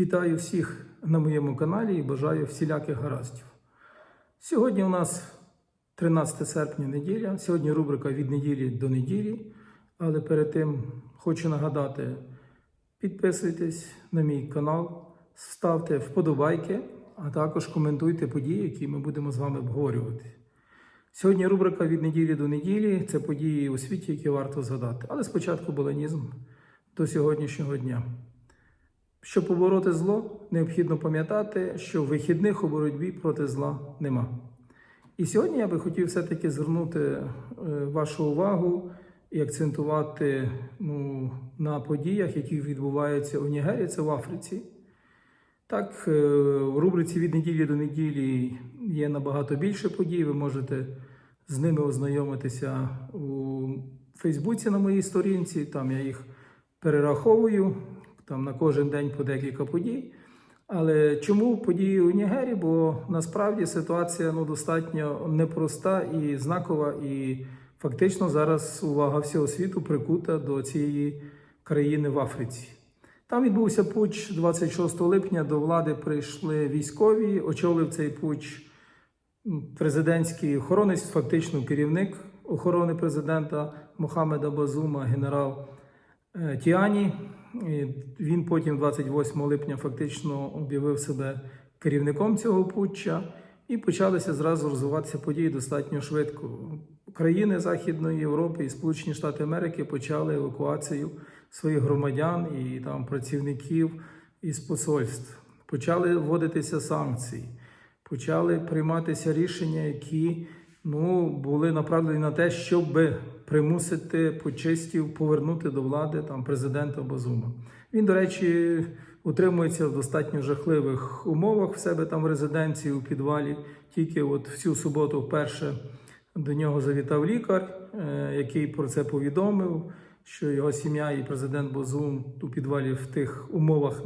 Вітаю всіх на моєму каналі і бажаю всіляких гараздів. Сьогодні у нас 13 серпня неділя. Сьогодні рубрика від неділі до неділі. Але перед тим хочу нагадати: підписуйтесь на мій канал, ставте вподобайки, а також коментуйте події, які ми будемо з вами обговорювати. Сьогодні рубрика від неділі до неділі це події у світі, які варто згадати. Але спочатку баланізм до сьогоднішнього дня. Щоб побороти зло, необхідно пам'ятати, що вихідних у боротьбі проти зла нема. І сьогодні я би хотів все-таки звернути е, вашу увагу і акцентувати ну, на подіях, які відбуваються у Нігерії, це в Африці. Так, е, в рубриці від неділі до неділі є набагато більше подій. Ви можете з ними ознайомитися у Фейсбуці на моїй сторінці. Там я їх перераховую там на кожен день по декілька подій. Але чому події у Нігері? Бо насправді ситуація ну, достатньо непроста і знакова, і фактично зараз увага всього світу прикута до цієї країни в Африці. Там відбувся путч 26 липня. До влади прийшли військові. Очолив цей путч президентський охоронець, фактично керівник охорони президента Мохамеда Базума, генерал е, Тіані. Він потім, 28 липня, фактично об'явив себе керівником цього путча, і почалися зразу розвиватися події достатньо швидко. Країни Західної Європи і Сполучені Штати Америки почали евакуацію своїх громадян і там працівників із посольств. Почали вводитися санкції, почали прийматися рішення, які ну, були направлені на те, щоб примусити почистів повернути до влади там президента Базума. Він, до речі, утримується в достатньо жахливих умовах в себе там в резиденції у підвалі. Тільки от всю суботу вперше до нього завітав лікар, е, який про це повідомив. Що його сім'я і президент Бозум у підвалі в тих умовах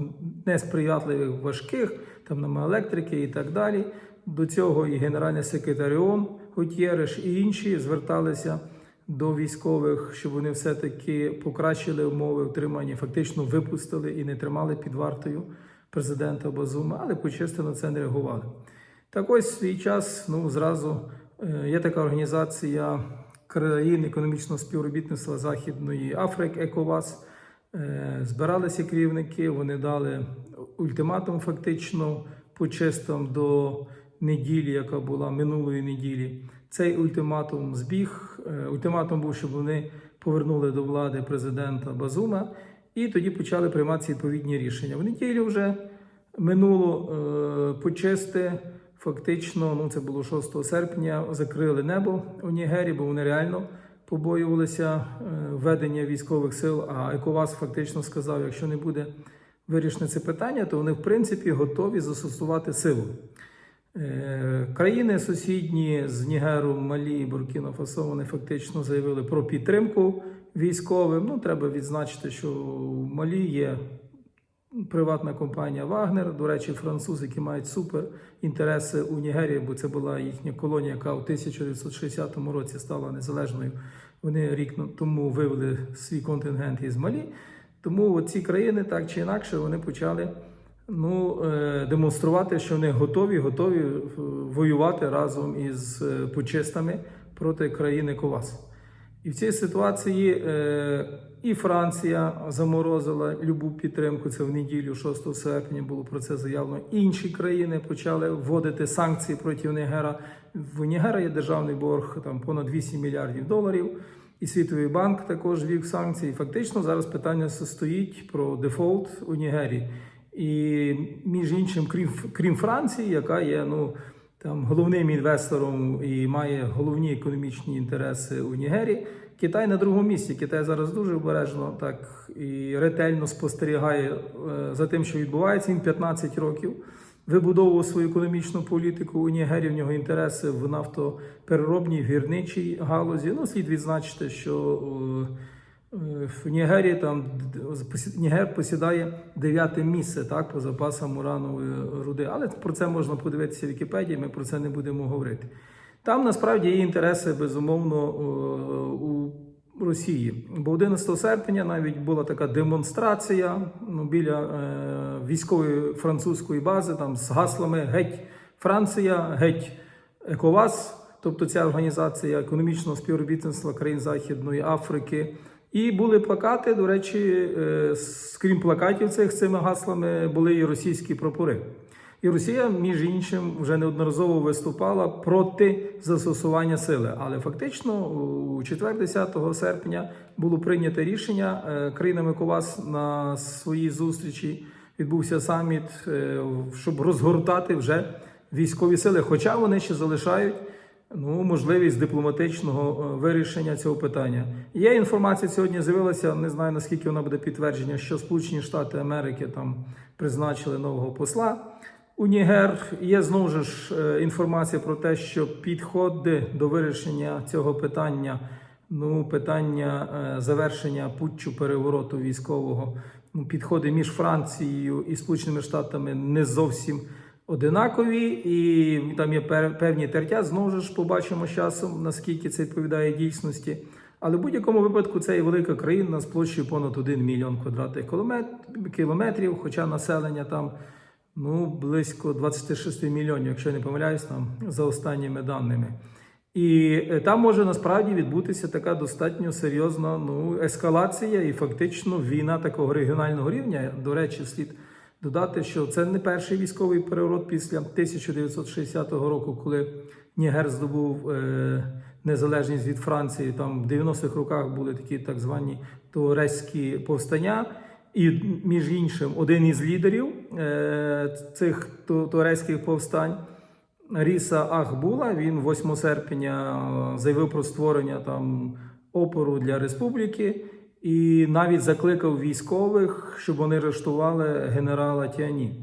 несприятливих, важких, там немає електрики і так далі. До цього і генеральний секретар ООН Гутєреш і інші зверталися до військових, щоб вони все-таки покращили умови утримання, фактично випустили і не тримали під вартою президента Базума, але почисто на це не реагували. Так ось свій час ну, зразу е, є така організація країн економічного співробітництва Західної Африки, ЕКОВАС. Е, Збиралися керівники, вони дали ультиматум фактично почистом до неділі, яка була минулої неділі. Цей ультиматум збіг. Е, Ультиматум був, щоб вони повернули до влади президента Базума, і тоді почали прийматися відповідні рішення. В неділю вже минуло е, почисти. Фактично, ну це було 6 серпня. Закрили небо у Нігері, бо вони реально побоювалися е, введення військових сил. А ЕКОВАС фактично сказав: якщо не буде вирішено це питання, то вони в принципі готові застосувати силу. Е, Країни сусідні з Нігеру, Малі Буркіно Фасо вони фактично заявили про підтримку військовим. Ну, треба відзначити, що в Малі є приватна компанія Вагнер. До речі, французи, які мають супер інтереси у Нігерії, бо це була їхня колонія, яка у 1960 році стала незалежною. Вони рік тому вивели свій контингент із Малі. Тому ці країни так чи інакше вони почали ну, е, демонструвати, що вони готові, готові е, воювати разом із е, почистами проти країни Ковас. І в цій ситуації і Франція заморозила любу підтримку. Це в неділю, 6 серпня, було про це заявлено. Інші країни почали вводити санкції проти Нігера. В Нігера є державний борг там понад 8 мільярдів доларів. І Світовий банк також вів санкції. Фактично зараз питання стоїть про дефолт у Нігерії. І між іншим, крім крім Франції, яка є ну там головним інвестором і має головні економічні інтереси у Нігері. Китай на другому місці. Китай зараз дуже обережно так і ретельно спостерігає е, за тим, що відбувається. Він 15 років вибудовував свою економічну політику у Нігері. В нього інтереси в нафтопереробній гірничій галузі. Ну, слід відзначити, що е, в Нігері там Нігер посідає дев'яте місце так по запасам уранової руди. Але про це можна подивитися в Вікіпедії. Ми про це не будемо говорити. Там насправді є інтереси безумовно у Росії. Бо 11 серпня навіть була така демонстрація ну, біля е, військової французької бази там з гаслами Геть Франція, геть ЕКОВАС, тобто ця організація економічного співробітництва країн Західної Африки. І були плакати. До речі, е, скрім плакатів цих з цими гаслами були і російські прапори. І Росія, між іншим, вже неодноразово виступала проти застосування сили. Але фактично, у четвер, 10 серпня, було прийнято рішення е, країнами КОВАС на своїй зустрічі. Відбувся саміт, е, щоб розгортати вже військові сили. Хоча вони ще залишають ну, можливість дипломатичного е, вирішення цього питання. Є інформація сьогодні з'явилася. Не знаю наскільки вона буде підтвердження, що Сполучені Штати Америки там призначили нового посла. У Нігер є знову ж е, інформація про те, що підходи до вирішення цього питання, ну питання е, завершення путчу перевороту військового, ну підходи між Францією і Сполученими Штатами не зовсім одинакові, і там є певні тертя. Знову ж побачимо з часом, наскільки це відповідає дійсності. Але в будь-якому випадку це є велика країна з площею понад 1 мільйон квадратних кілометрів, хоча населення там ну, близько 26 мільйонів, якщо я не помиляюсь, там за останніми даними. І е, там може насправді відбутися така достатньо серйозна ну, ескалація і фактично війна такого регіонального рівня. До речі, слід додати, що це не перший військовий переворот після 1960 року, коли Нігер здобув е, незалежність від Франції. Там в 90-х роках були такі так звані туарезькі повстання. І між іншим, один із лідерів е, цих ту- туарезьких повстань Ріса Ахбула. Він 8 серпня е, заявив про створення там опору для республіки і навіть закликав військових, щоб вони арештували генерала Тіані.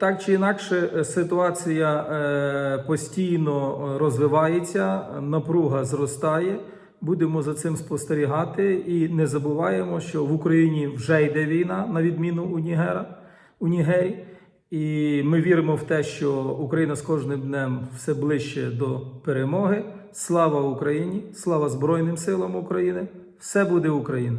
Так чи інакше, е, ситуація е, постійно е, розвивається, напруга зростає. Будемо за цим спостерігати і не забуваємо, що в Україні вже йде війна, на відміну у Нігера, у Нігері. І ми віримо в те, що Україна з кожним днем все ближче до перемоги. Слава Україні! Слава Збройним силам України! Все буде Україна!